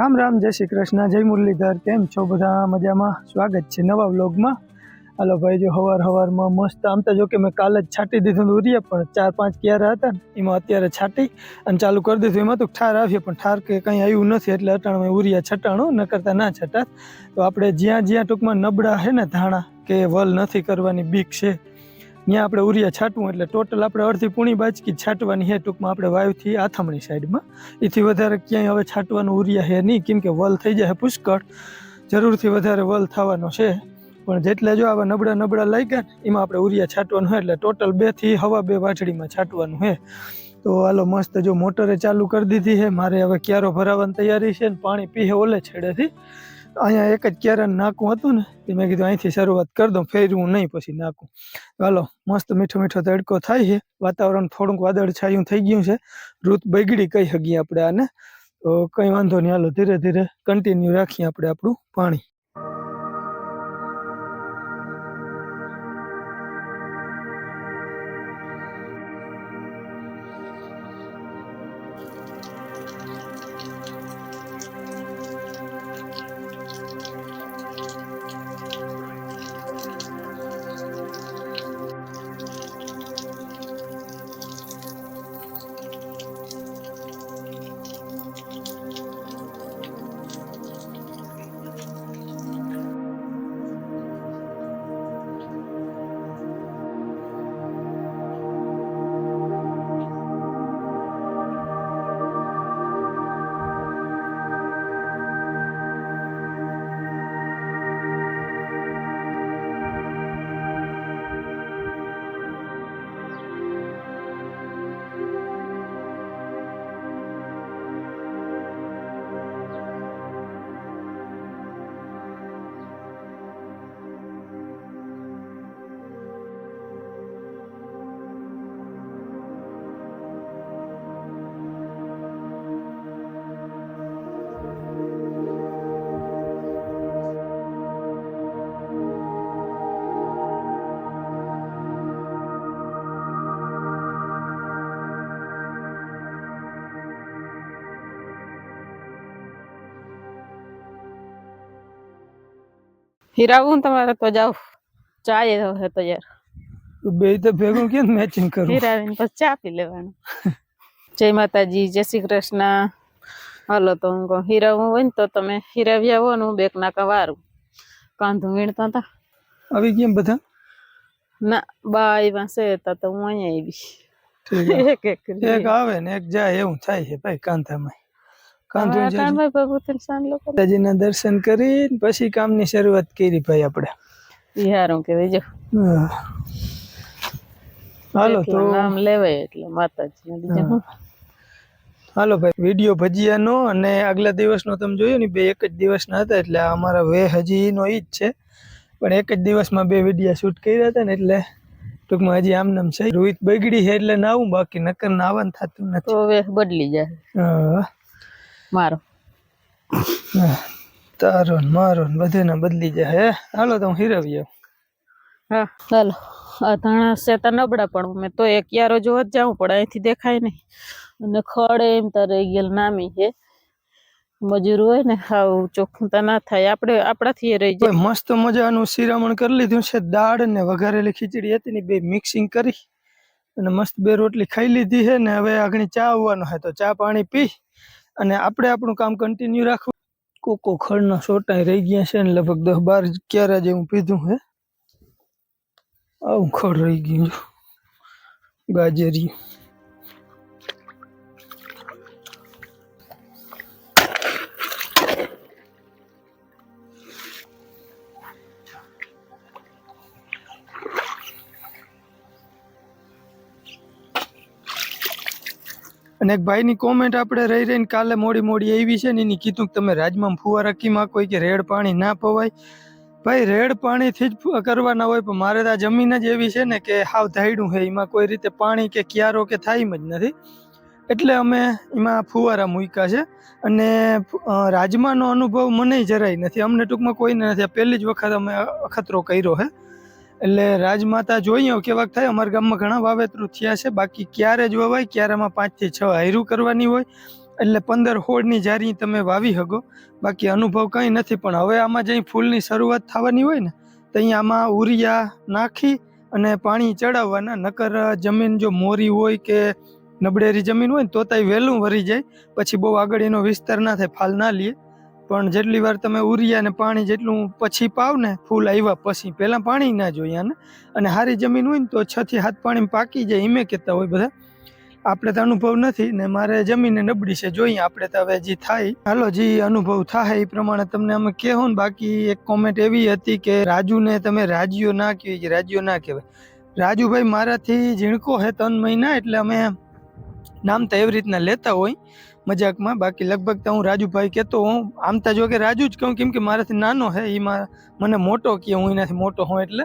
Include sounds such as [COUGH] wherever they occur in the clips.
રામ રામ, જય શ્રી કૃષ્ણ, જય મુરલીધર, કેમ છો બધા? મજામાં? સ્વાગત છે નવા વ્લોગમાં. હાલો ભાઈ, જો હવાર હવારમાં મસ્ત, આમ તો જો કે મેં કાલે જ છાંટી દીધું ઉરિયા, પણ ચાર પાંચ ક્યારે હતા ને, એમાં અત્યારે છાંટી અને ચાલુ કરી દીધું. એમાં તો ઠાર આવ્યો, પણ ઠાર કે કંઈ આવ્યું નથી, એટલે અટાણમાં ઉરિયા છટાણું ન કરતા ના છટાત. તો આપણે જ્યાં જ્યાં ટૂંકમાં નબળા છે ને ધાણા, કે વલ નથી કરવાની, બીક છે. ત્યાં આપણે ઉરિયા છાંટવું એટલે ટોટલ આપણે અડધી પૂણી બાચકી છાંટવાની છે ટૂંકમાં આપણે વાયુથી આથમણી સાઈડમાં. એથી વધારે ક્યાંય હવે છાંટવાનું ઉરિયા છે નહીં, કેમ કે વલ થઈ જાય પુષ્કળ. જરૂરથી વધારે વલ થવાનો છે. પણ જેટલા જો આવા નબળા નબળા લાગ્યા ને, એમાં આપણે ઉરિયા છાંટવાનું હોય એટલે ટોટલ બેથી હવા બે વાછડીમાં છાંટવાનું છે. તો હાલો મસ્ત જો મોટરે ચાલુ કરી દીધી છે, મારે હવે ક્યારો ભરાવાની તૈયારી છે ને, પાણી પીએ ઓલે છેડેથી. અહીંયા એક જ ક્યારાનું નાકું હતું ને તે મેં કીધું અહીંથી શરૂઆત કરી દઉં ફેરવું નહીં પછી નાખું. હાલો, મસ્ત મીઠો મીઠો તડકો થાય છે, વાતાવરણ થોડુંક વાદળ છાયું થઈ ગયું છે, ઋત બગડી કહી શકીએ આપણે આને, તો કંઈ વાંધો નહીં, હાલો, ધીરે ધીરે કન્ટિન્યુ રાખીએ આપણે આપણું પાણી. હીરાવું તમારે તો જાવ. ચાય હવે તો યાર બે તો ભેગું કેમ મેચિંગ કરું. હીરાવીને પછી ચા પી લેવાનું. જય માતાજી જય શ્રી કૃષ્ણ. હાલો તો હું કહું હીરાવું હોય ને તો તમે હીરાવી આવો ને હું બેક નાકા વારું. કાંધું વીણતા હતા આવી કેમ બધા? ના બા પાસે છે તા હું અહીંયા આવી. એક એક. આવે ને એક જાય એવું થાય છે ભાઈ કાંતામાં કાંધું હવે ભગવતી સાંજ લોકો માતાજીના દર્શન કરીને પછી કામની શરૂઆત કરી ભાઈ આપણે. ઈ કે જો. હાલો તો નામ લેવાય એટલે માતાજી બીજું હાલો ભાઈ વીડિયો ભજીયાનો અને આગલા દિવસનો તમે જોયું ને બે એક જ દિવસના હતા એટલે અમારા વે હજીનો ઈ જ છે. પણ એક જ દિવસમાં બે વિડીયા શૂટ કર્યા હતા ને એટલે ટૂંકમાં હજી આમ નામ છે. રોહિત બગડી છે એટલે નાવું બાકી નકર નાવાનું થતું નથી. હવે બદલી જાય. હા. મારો. હા. તારો ને મારો ને બધાને બદલી જાય હે? હાલો તો હું હિરવી આવું. હા. ચાલો આ ધાણા છે તો નબળા પણ મેં તો એક યારો જોવા જ જાઉં પડે અહીંથી દેખાય નહીં. અને ખડે એમ તારે ગયેલ નામી છે મજૂર હોય ને હાવ ચોખ્ખું તો ના થાય. આપણે આપણાથી એ રહી જાય. મસ્ત મજાનું શિરામણ કરી લીધું છે. દાળ ને વઘારેલી ખીચડી હતી ને બે મિક્સિંગ કરી અને મસ્ત બે રોટલી ખાઈ લીધી છે ને હવે આગળ ચા આવવાનો છે. તો ચા પાણી પી અને આપણે આપણું કામ કન્ટિન્યુ રાખવું. કોકો ખડના સોટાઈ રહી ગયા છે ને લગભગ દસ બાર ક્યારે જેવું પીધું હે. આવું ખડ રહી ગયું. ગાજરી અને એક ભાઈની કોમેન્ટ આપણે રહી રહીને કાલે મોડી મોડી આવી છે ને એની કીધું કે તમે રાજમાં ફુવારા કીમાં કોઈ કે રેડ પાણી ના પવાય? ભાઈ, રેડ પાણીથી જ કરવાના હોય, પણ મારે તો આ જમીન જ એવી છે ને કે હાવ ધાયડું છે. એમાં કોઈ રીતે પાણી કે ક્યારો કે થાય જ નથી. એટલે અમે એમાં ફુવારા મૂક્યા છે. અને રાજમાનો અનુભવ મને જરાય નથી. અમને ટૂંકમાં કોઈને નથી. પહેલી જ વખત અમે અખતરો કર્યો છે. એટલે રાજમાતા જોઈએ કેવાક થાય, અમારા ગામમાં ઘણા વાવેતરું થયા છે, બાકી ક્યારે જ વવાય ક્યારેમાં પાંચથી છ હાયરું કરવાની હોય, એટલે પંદર હોળની જારી તમે વાવી શકો બાકી અનુભવ કંઈ નથી, પણ હવે આમાં જઈ ફૂલની શરૂઆત થવાની હોય ને, તો અહીંયા આમાં ઉરિયા નાખી અને પાણી ચડાવવાના, નકર જમીન જો મોરી હોય કે નબળેરી જમીન હોય ને તો તાઈ વહેલું વરી જાય, પછી બહુ આગળ એનો વિસ્તાર ના થાય, ફાલ ના લે. પણ જેટલી વાર તમે ઉરિયા ને પાણી જેટલું પછી પાવ ને, ફૂલ આવ્યા પછી પહેલાં પાણી ના જોઈએ આને. અને સારી જમીન હોય ને તો છ થી હાથ પાણી પાકી જાય એમે કહેતા હોય બધા. આપણે તો અનુભવ નથી ને મારે જમીને નબળી છે, જોઈએ આપણે તો હવે જે થાય. હાલો જે, અનુભવ થાય એ પ્રમાણે તમને અમે કહેવું ને, બાકી એક કોમેન્ટ એવી હતી કે રાજુને તમે રાજ્યો ના કહેવાય કે રાજીઓ ના કહેવાય. રાજુભાઈ મારાથી ઝીણકો હે ત્રણ મહિના, એટલે અમે નામ તો એવી રીતના લેતા હોય. મજાકમાં. બાકી લગભગ તો હું રાજુભાઈ કહેતો હું, આમ તો જો કે રાજુ જ કહું, કેમ કે મારાથી નાનો હે એ મને મોટો કહે, હું એનાથી મોટો હોઉં એટલે.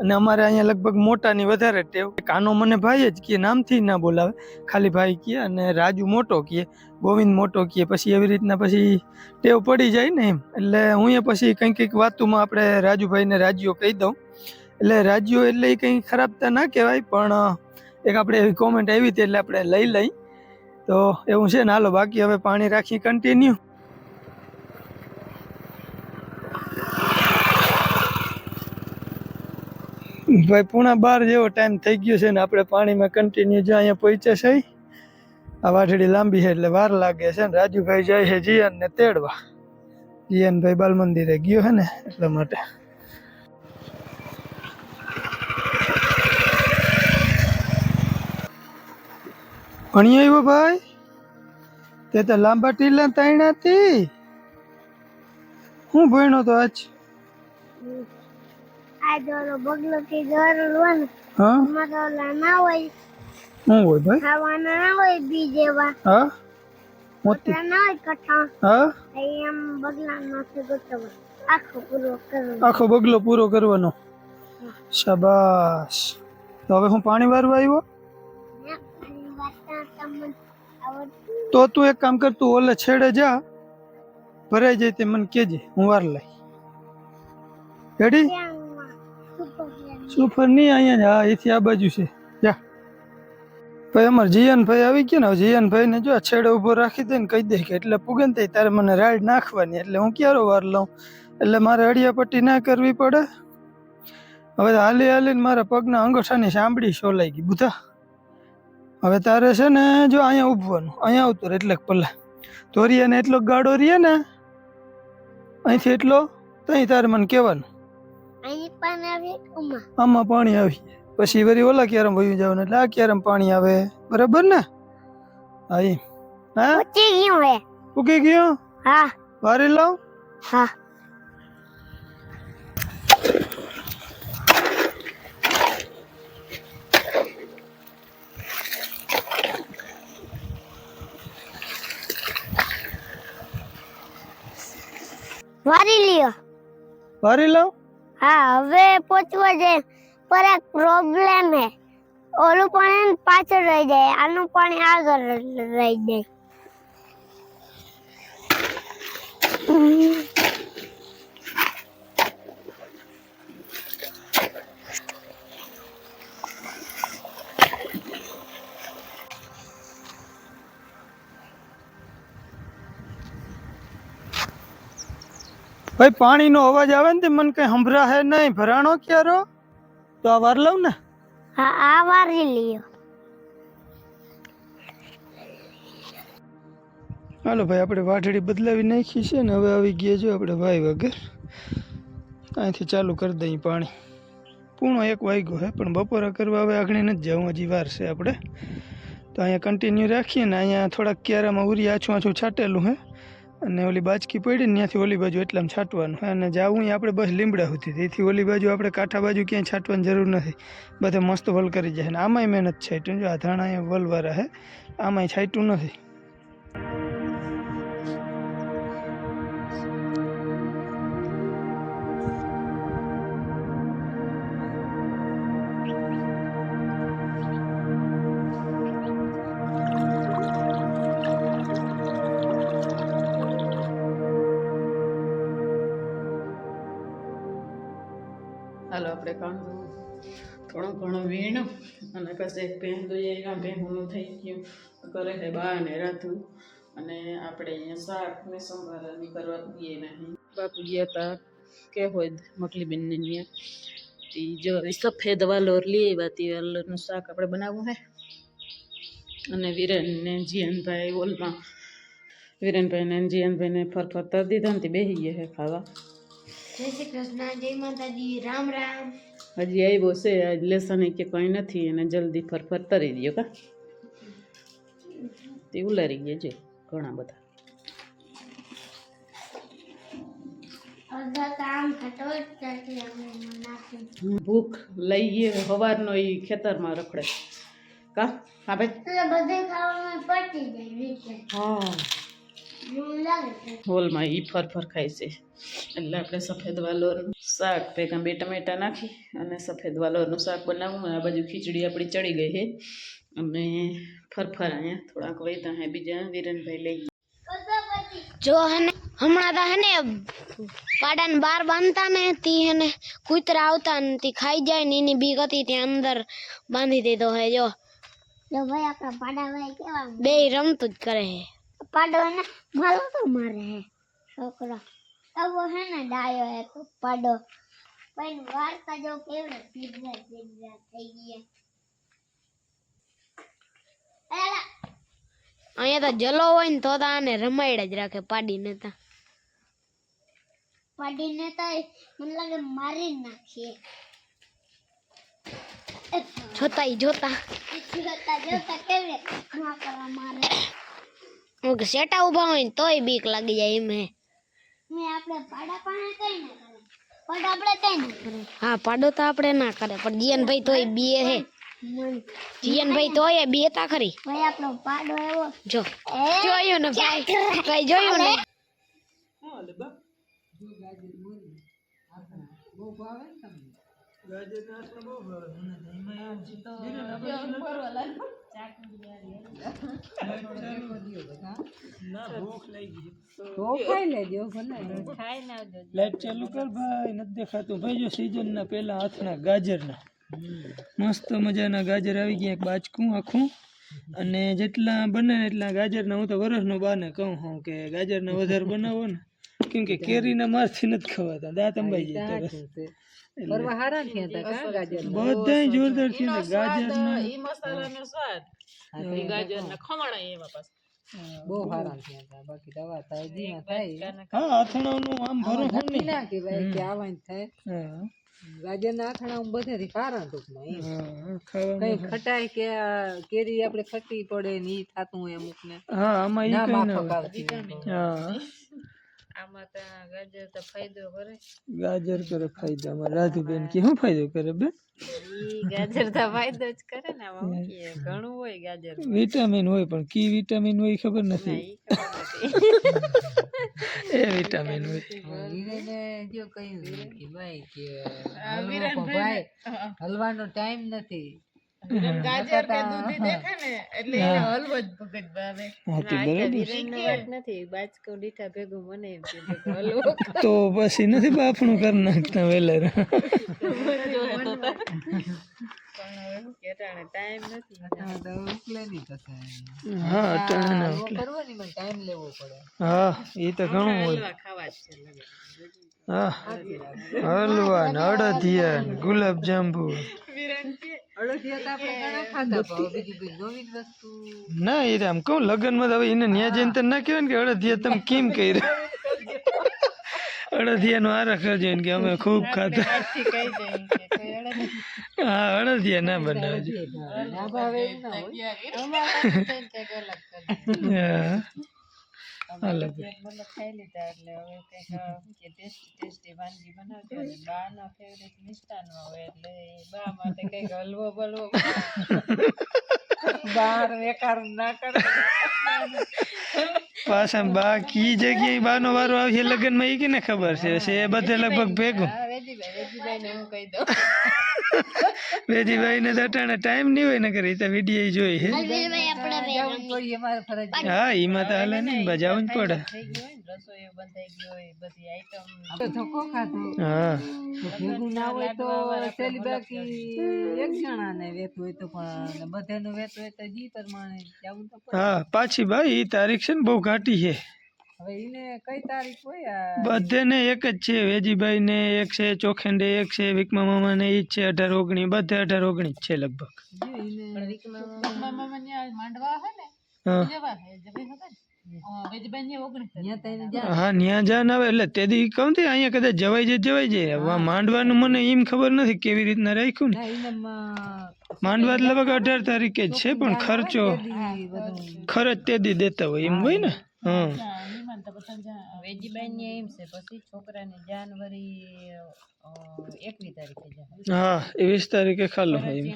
અને અમારે અહીંયા લગભગ મોટાની વધારે ટેવ. કાનો મને ભાઈ જ કહે, નામથી ના બોલાવે. ખાલી ભાઈ કહે અને રાજુ મોટો કહે, ગોવિંદ મોટો કહે. પછી એવી રીતના પછી ટેવ પડી જાય ને એમ. એટલે હું એ પછી કંઈક કંઈક વાતોમાં આપણે રાજુભાઈને રાજ્યો કહી દઉં. એટલે રાજ્યો એટલે એ કંઈ ખરાબ તો ના કહેવાય, પણ એક આપણે એવી કોમેન્ટ આવી હતી એટલે આપણે લઈ લઈ. તો એવું છે ને, હાલો, બાકી હવે પાણી રાખી કન્ટિન્યુ ભાઈ, પૂણા બાર જેવો ટાઈમ થઈ ગયો છે ને, આપણે પાણીમાં કન્ટિન્યુ જો અહીંયા પહોંચે છે, આ વાઠડી લાંબી છે એટલે વાર લાગે છે ને. રાજુભાઈ જાય છે જીયનને તેડવા. જીયનભાઈ બાલ મંદિરે ગયો છે ને એટલા માટે. ભણી આવ્યો ભાઈ? તે તો લાંબા ટીલા તાણ્યા હતી. હું ભણ્યો તો આજ? આ જોરો બગલો કે જરૂર હોય ને હા? મસાલા ના હોય. હું હોય ભાઈ? ખાવાના ના હોય બીજેવા હા? મોતી ના હોય કઠા હા? એમ બગલા નથી ગોતવા. આખો પૂરો કરવો આખો બગલો પૂરો કરવાનો. શાબાશ. તો હવે હું પાણી વારવા આવ્યો? તો તું એક કામ કર, તું ઓલે છેડે જા, ભરાઈ જાય તે મને કેજે હું વાર લઈ. રેડી સુફર નહીં, અહીંયા હા એથી આ બાજુ છે. જા. ભાઈ, અમારે જીયન ભાઈ આવી ગયા ને જીયન ભાઈ ને જો છેડે ઊભો રાખી દે ને કહી દે કે એટલે પૂગે ને તારે મને રાઈડ નાખવાની, એટલે હું ક્યારો વાર લઉં? એટલે મારે અડિયાપટ્ટી ના કરવી પડે? હવે હાલી હાલીને મારા પગના અંગોઠાની સાંભળી શોલાઈ ગઈ, બુધા. હવે તારે છે ને જો અહીંયા ઉભવાનું અહીંયા આવતું રહે એટલે પલ્લા ધોરિયાને એટલો ગાડો રહીએ ને અહીંથી એટલો ત્યાં તારે મને કહેવાનું. આમાં. પાણી આવી પછી વરી ઓલા ક્યારેમ વયું જવાનું એટલે આ ક્યારેમ પાણી આવે? બરાબર ને? હા ઉકી ગયો? હા. વારી લાવ? હા. વારી લ્યો. વારી લો? હા હવે પહોંચવા જાય પર એક પ્રોબ્લેમ હે. ઓલું પાણી પાછળ રહી જાય. આનું પાણી આગળ રહી જાય. ભાઈ પાણીનો અવાજ આવે ને તે મને કઈ સંભળા હે નહીં. ભરાણો ક્યારો તો આ વાર લઉં ને? હા આ વારી લ્યો. હાલો ભાઈ આપણે વાઢડી બદલાવી નાખી છે ને હવે આવી ગયા જો આપણે ભાઈ વગર. અહીંથી ચાલુ કરી દઈએ પાણી. પૂણો એક વાગ્યો હે પણ બપોરા કરવા હવે આગળ નથી જવું હજી વાર છે આપણે. તો અહીંયા કન્ટિન્યુ રાખીએ ને અહીંયા થોડાક ક્યારામાં ઉરી આછું આછું છાટેલું હે. અને ઓલી બાજકી પડી ને ત્યાંથી ઓલી બાજુ એટલામાં છાંટવાનું. અને જાવું આપણે બસ લીમડા સુધી તેથી ઓલી બાજુ આપણે કાંઠા બાજુ ક્યાંય છાંટવાની જરૂર નથી. બધે મસ્ત વલ કરી જાય. ને આમાંય મહેનત છાંટ્યું જો આ ધાણા વલવારા હે. આમાંય છાંટ્યું નથી. આપણે કાંદું થોડો ઘણો વીણ અને કશે એક પહેલું એના પહેલું થઈ ગયું. કરે છે બા ને રાતું અને આપણે અહીંયા શાક ને સંભારાની કરવા દઈએ નહીં બાપુ ગયા હતા કે હોય મકલીબેનને ત્યાં જો સફેદ વાલોર લઈ આવ્યા તે વાલોરનું શાક આપણે બનાવવું હે. અને વિરેન ને જીયનભાઈ ઓલમાં વિરેનભાઈ જીયનભાઈને જીયનભાઈ ફરફર તર દીધા ને તે બેસી ગયા હે ખાવા. જય શ્રી કૃષ્ણ જય માતાજી રામ રામ. હજી આવ્યો છે લેસન કે કંઈ નથી એને જલ્દી ફરફર તરી દો કા. તે ઉલારી ગયા છે ઘણા બધા. ભૂખ લઈ ગઈ સવારનો એ ખેતરમાં રખડે. કા? હા ભાઈ? બધે ખાવાનું પટી જાય હા. હોલમાં ઈ ફર ફર ખાય છે. એટલે આપણે સફેદ વાલોરનું શાક ભેગા બે ટમેટા નાખી અને સફેદ વાલોરનું શાક બનાવવું આ બાજુ ખીચડી આપણી ચડી ગઈ છે. અને ફરફર અહીંયા થોડાક વૈતા હે. બીજા વિરેનભાઈ લઈ જો હે હમણાં તો હે ને પાડાને બાર બાંધતા ને તી હે ને કૂતરા આવતા ને તી ખાઈ જાય ને એની બીક હતી ત્યાં અંદર બાંધી દીધો હે જો. જો ભાઈ આપણા પાડા ભાઈ કેવા બે રમતું જ કરે પાડો ને મારો તો મારે હે છોકરો. આવો હે ને ડાયો હે તો પાડો પણ વાર્તા જો કેવડે સીધા સીધા થઈ ગયા. અહીંયા તો જલો હોય ને તો આને રમાયડ જ રાખે પાડીને તો. પાડીને તો મને લાગે મારી નાખીએ. જોતા. જોતા જોતા જોતા કેવી ના મારે સેટા ઊભા હોય ને તોય બીક લાગી જાય એમ હે. આપણે પાડા પાસે કઈ ના કરે. પાડા આપણે કઈ ના કરે. હા પાડો તો આપણે ના કરે પણ જીયનભાઈ તોય બીએ હે. જીયનભાઈ તોય બીતા ખરી. ભાઈ આપણો પાડો એવો. જો જોયું ને ભાઈ કઈ જોયું ને? લાઈટ ચાલુ કર ભાઈ નથી દેખાતું ભાઈ, જો season ના પહેલા હાથના ગાજરના, મસ્ત મજાના ગાજર આવી ગયા. એક બાચકું આખું. અને જેટલા બને ને એટલા ગાજરના, હું તો વરસનો બાને કહું હું કે ગાજરના વધારે બનાવો ને. કેમ કે કેરીના મારથી નથી ખવાતા. દાંત અંબાઈ જાય તરત. બધાય જોરદાર છે ને ગાજરના ઈ મસાલાનો સ્વાદ. ઈ ગાજરના ખમણ એવા પાછા. હા અથાણાનું આમ ભરો બધેથી કારણ ટૂંકમાં કઈ ખટાઈ કે આ કેરી આપણે ખટી પડે ને ઈ થાતું હોય અમુક ને હા આમાં ઈ કઈ ના. હા. ગાજર કરે. ફાયદો અમારે રાધુબેન કે શું ફાયદો કરે બે ગાજર તો ફાયદો જ કરે ને ઘણું હોય ગાજર વિટામિન હોય પણ કી વિટામિન હોય ખબર નથી? [LAUGHS] એ વિટામિન હોય. વીરેને જો કહ્યું કે ભાઈ કે ભાઈ હલવાનો ટાઈમ નથી. ગાજર કે દૂધી દેખે ને એટલે એને હલવો જ ભગત ભાવે હા તે બરાબર વિરેનની વાત નથી બાજકો દીઠા ભેગું મને એમ કે ભેગું હલવો તો પછી નથી બાફણું કરી નાખતા વેલર પણ હવે શું કે અટાણે ટાઈમ નથી હા, તો ઉકલે નહીં થશે હા અટાણે ના હલવો કરવાની મને ટાઈમ લેવો પડે હા એ તો ઘણું હોય હલવા ખાવા જ છે લગે હા હલવા ને અડદિયા ને ગુલાબ જાંબુ ના એ આમ કહું લગ્નમાં તો હવે એને ન્યા જઈને તો ના કહેવાય ને કે અડધિયા તમે કેમ કર્યા? અડધિયાનો આરા કરજો ને કે અમે ખૂબ કહી અડદ હા અડધિયા ના બનાવજો હા. ખાઈ લીધા એટલે હવે કંઈક અ, શું કે ટેસ્ટી ટેસ્ટી વાનગી બનાવજો અને બાના ફેવરેટ મિષ્ટાનમાં હોય એટલે બા માટે કંઈક હલવો બલવો બહાર વેકાર ના કરે. પાછા બા કી જગ્યાએ બાનો વારો આવશે લગ્નમાં એ કેને ખબર છે? છે એ બધે લગભગ ભેગું. હા વેજીભાઈ ને [LAUGHS] તો અટાણે ટાઈમ નહીં હોય ને કરી તો વીડિયો જોઈ હે. જવું જ ફરજ હા એમાં તો હાલે ને બજાવું જ પડે. થઈ ગયું હોય ને રસોઈ બંધાઈ ગઈ હોય બધી આઈટમ તો ધક્કો ખાધો. હા. ભેગું ના હોય તો છેલ્લી બાકી એક જણાને વેત હોય તો પણ બધાનું વેત હોય તો જી પ્રમાણે જવું તો પડે. હા પાછી ભાઈ ઈ તારીખ છે ને બહુ ઘાટી છે. હવે એને કઈ તારીખ હોય આ? એક જ છે વેજીભાઈ ને એક છે ચોખંડે એક છે વિકમા મામા ને ઈ જ છે અઢાર ઓગણી બધે અઢાર ઓગણી જ છે લગભગ. માંડવા હે ને હા. ન્યા જાન આવે એટલે તેથી કહું તે, અહીંયા કદાચ જવાય છે જવાય જાય માંડવાનું મને એમ ખબર નથી કેવી રીતના રાખ્યું ને. માંડવા લગભગ અઢાર તારીખે છે, પણ ખર્ચો ખર્ચ તે દી દેતા હોય એમ હોય ને. હા જાય હા વીસ તારીખે ખાલો તે દી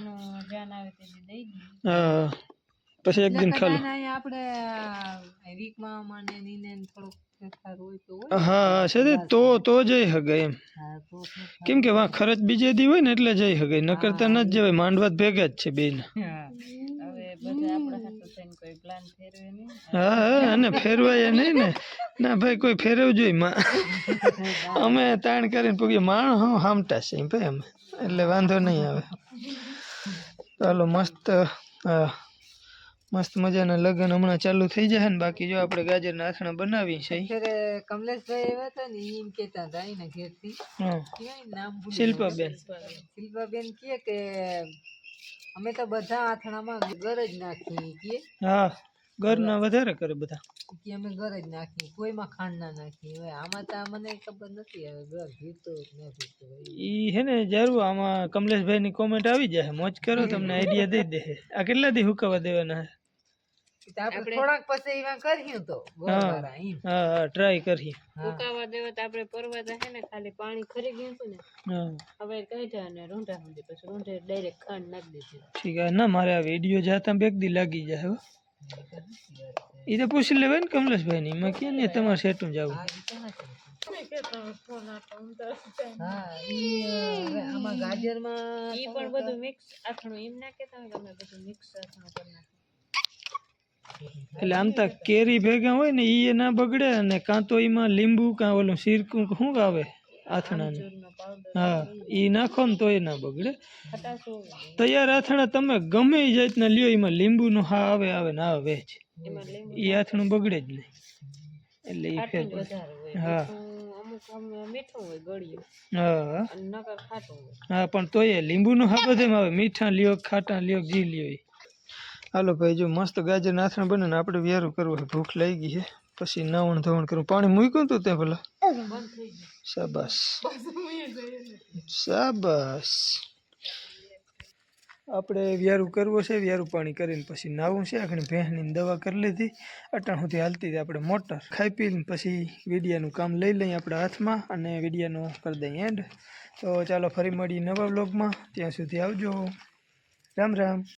હા. પછી એક દિન ખાલી. ના નીને થોડુંક હા હા છે તે તો જઈ હગાય એમ. કેમ કે વાં ખર્ચ બીજે દી હોય ને એટલે જઈ હગાય ન કરતા ન જ જવાય માંડવા ભેગા જ છે બેન હા ફેરવે અને ફેરવાય નહીં ને. ના ભાઈ કોઈ ફેરવવું જોઈએ માં. અમે તાણ કરીને પૂગીએ માણ હા હામટા છે ભાઈ અમે. એટલે વાંધો નહીં આવે. ચાલો મસ્ત મસ્ત મજાના લગ્ન હમણાં ચાલુ થઈ જાય ને બાકી જો આપણે ગાજરના આથણા બનાવી છે કમલેશભાઈ આવ્યા હતા ને એમ કહેતા હતા એના ઘેરથી. નામ શિલ્પાબેન. શિલ્પાબેન કહે કે અમે તો બધા આથણામાં ઘર જ નાખીએ કે હા ઘરના વધારે કરે બધા. કે અમે ઘર જ નાખીએ કોઈમાં ખાંડ ના નાખીએ. હવે આમાં તો મને ખબર નથી હવે ઘર જીતો ન જીતો ઈ હે ને જરૂર આમાં કમલેશભાઈ ની કોમેન્ટ આવી જાય મોજ કરો તમને આઈડિયા દઈ દે. આ કેટલા દી હુકવા દેવાના આપણે થોડાક પછી એમાં કર્યું તો હા હા ટ્રાય કરીએ. ફૂકાવા દેવા તો આપણે પરવાતા હે ને ખાલી પાણી ખરી ગયું હતું ને હવે કહી જાય રૂંઢા સુધી પછી રૂંઢે ડાયરેક્ટ ખાંડ નાખી દીધી. ઠીક ના મારે આ વીડિયો જાતા બેગ દી લાગી જાય એ તો પૂછી લેવાય ને કમલેશભાઈ ની એમાં કે ને તમારે સેટું જવું? ગાજરમાં ઈ પણ બધું મિક્સ આથણું એમ ના કે તમે બધું મિક્સ કરી એટલે આમ તો કેરી ભેગા હોય ને એ ના બગડે અને કાં તો એમાં લીંબુ કાં ઓલું સિરકું શું આવે આથણાનું? હા એ નાખો ને તો એ ના બગડે. તૈયાર આથણા તમે ગમે એ જાતના લ્યો એમાં લીંબુનું હા આવે આવે ને આવે જ એ આથણું બગડે જ નહીં. એટલે એ ફેર હા. હા. પણ તોય લીંબુનું હા બધે આવે. મીઠા લ્યો ખાટા લ્યો કે લ્યો. હાલો ભાઈ, જો મસ્ત ગાજર નાથણ બને ને આપણે વ્યારું કરવું ભૂખ લાગી ગઈ છે પછી નાવણ ધોવણ કરવું પાણી મૂક્યું તું તે ભલા? શાબાશ. શાબાશ. આપણે વ્યારું કરવું છે, વ્યારું પાણી કરીને પછી નાવું છે. આખણી ભેંસની દવા કરી લીધી. અટાણ સુધી હાલતી હતી આપણે મોટર. ખાઈ પીને પછી વીડિયાનું કામ લઈ લઈએ આપણા હાથમાં અને વીડિયાનું કરી દઈએ એન્ડ તો ચાલો ફરી મળીએ નવા બ્લોગમાં ત્યાં સુધી આવજો. રામ રામ.